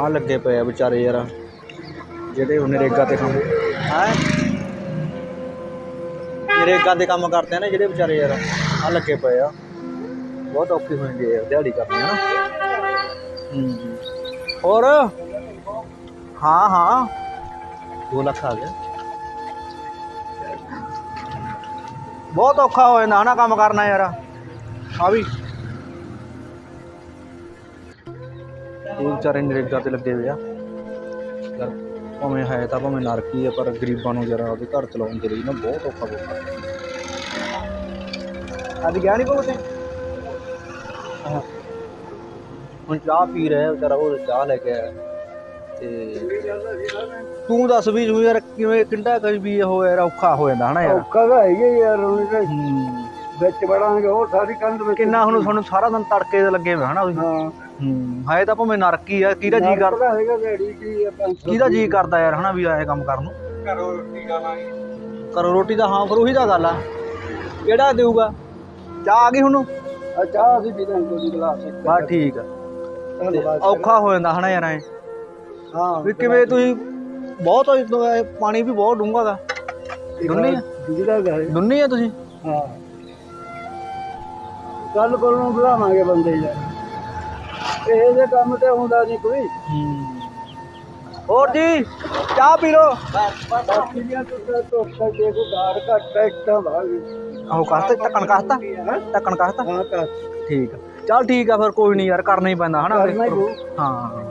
ਆ ਲੱਗੇ ਪਏ ਆ ਵਿਚਾਰੇ ਯਾਰ, ਜਿਹੜੇ ਉਹ ਨਰੇਗਾ ਤੇ ਕੰਮ ਹੈ? ਨਰੇਗਾ ਦੇ ਕੰਮ ਕਰਦੇ ਆ ਨਾ ਜਿਹੜੇ ਵਿਚਾਰੇ ਯਾਰ, ਆ ਲੱਗੇ ਪਏ ਆ। ਬਹੁਤ ਔਖੀ ਹੋ ਜਾਂਦੀ ਹੈ ਦਿਹਾੜੀ ਕਰਨੀ ਹੈ ਨਾ। ਹੋਰ? ਹਾਂ ਹਾਂ। 2 ਲੱਖ ਆ ਗਿਆ। ਬਹੁਤ ਔਖਾ ਹੋ ਜਾਂਦਾ ਨਾ ਕੰਮ ਕਰਨਾ ਯਾਰ। ਆ ਵੀ। ਇਹ ਵਿਚਾਰੇ ਨਰੇਗਾ ਤੇ ਲੱਗੇ ਹੋਏ ਆ। ਯਾਰ ਭਾਵੇਂ ਹੈ ਤਾਂ ਭਾਵੇਂ ਨਰਕੀ ਆ ਪਰ ਗਰੀਬਾਂ ਨੂੰ ਜਰਾ ਉਹਦੇ ਘਰ ਚਲਾਉਣ ਦੇ ਲਈ ਨਾ ਬਹੁਤ ਔਖਾ ਹੋਊਗਾ ਅੱਜ ਗਿਆ ਨਹੀਂ ਕੋਈ ਹੁਣ ਚਾਹ ਪੀ ਰਿਹਾ ਵਿਚਾਰਾ ਉਹ ਚਾਹ ਲੈ ਕੇ ਆਇਆ। ਤੇ ਤੂੰ ਦੱਸ ਵੀ ਤੂੰ ਯਾਰ ਕਿਵੇਂ ਕਿੰਡਾ ਕੁ ਵੀ ਉਹ ਯਾਰ ਔਖਾ ਹੋ ਜਾਂਦਾ ਹਨਾ ਯਾਰ? ਔਖਾ ਤਾਂ ਹੈਗਾ ਹੀ ਯਾਰ ਹੂੰ। ਵਿੱਚ ਵੜਾਂਗੇ ਉਹ ਸਾਰੀ ਕੰਧ ਵਿੱਚ। ਕਿੰਨਾ ਹੁਣ ਤੁਹਾਨੂੰ ਸਾਰਾ ਦਿਨ ਤੜਕੇ ਲੱਗੇ ਹੋਏ ਹਨਾ ਤੁਸੀਂ? ਹਾਂ। ਹੂੰ ਹੈ ਤਾਂ ਭਾਵੇਂ ਨਰਕੀ ਆ ਕਿਹਦਾ ਜੀ ਕਰ ਕਰਦਾ? ਹੈਗਾ ਦਿਹਾੜੀ ਕੀ ਆਪਾਂ ਕਿਹਦਾ ਜੀ ਕਰਦਾ ਯਾਰ ਹਨਾ ਵੀ ਆਏ ਕੰਮ ਕਰਨ ਨੂੰ? ਘਰੋਂ ਰੋਟੀ ਖਾਵਾਂਗੇ ਕਰੋ ਰੋਟੀ ਦਾ ਹਾਂ ਫਿਰ ਉਹੀ ਤਾਂ ਗੱਲ ਆ। ਕਿਹੜਾ ਦੇਊਗਾ? ਚਾਹ ਆ ਗਈ ਹੁਣ? ਆ ਚਾਹ ਅਸੀਂ ਪੀ ਲਾਂਗੇ ਕੋਈ ਗਲਾਸ ਇੱਕ ਠੀਕ ਆ। ਔਖਾ ਹੋ ਜਾਂਦਾ ਹਨਾ ਯਾਰ ਐ। ਹਾਂ ਵੀ ਕਿਵੇਂ ਤੁਸੀਂ ਬਹੁਤ ਪਾਣੀ ਵੀ ਬਹੁਤ ਡੂੰਘਾ ਜਿਹੜਾ ਗਏ ਡੁੰਨੀ ਆ ਤੁਸੀਂ? ਹਾਂ। ਕੱਲ ਕੋਲ ਨੂੰ ਬੁਲਾਵਾਂਗੇ ਬੰਦੇ ਯਾਰ। ਇਹ ਜੇ ਕੰਮ ਤੇ ਹੁੰਦਾ ਨਹੀਂ ਕੋਈ। ਹੋਰ ਜੀ ਚਾਹ ਪੀ ਲੋ ਬਾਕੀ ਦੀਆਂ ਤੋਂ ਤੋਂ ਕੇ ਕੋ ਘਰ ਘੱਟ ਇੱਟਾਂ ਭਾਗੀ ਆਹੋ ਕਾਹਤਾ ਢੱਕਣ ਕਾਹਤਾ ਢੱਕਣ ਕਾਹਤਾ ਹਾਂ ਕਰ ਠੀਕ ਆ। ਚੱਲ ਠੀਕ ਆ ਫਿਰ ਕੋਈ ਨਹੀਂ ਯਾਰ ਕਰਨਾ ਹੀ ਪੈਂਦਾ ਹਨਾ। ਹਾਂ।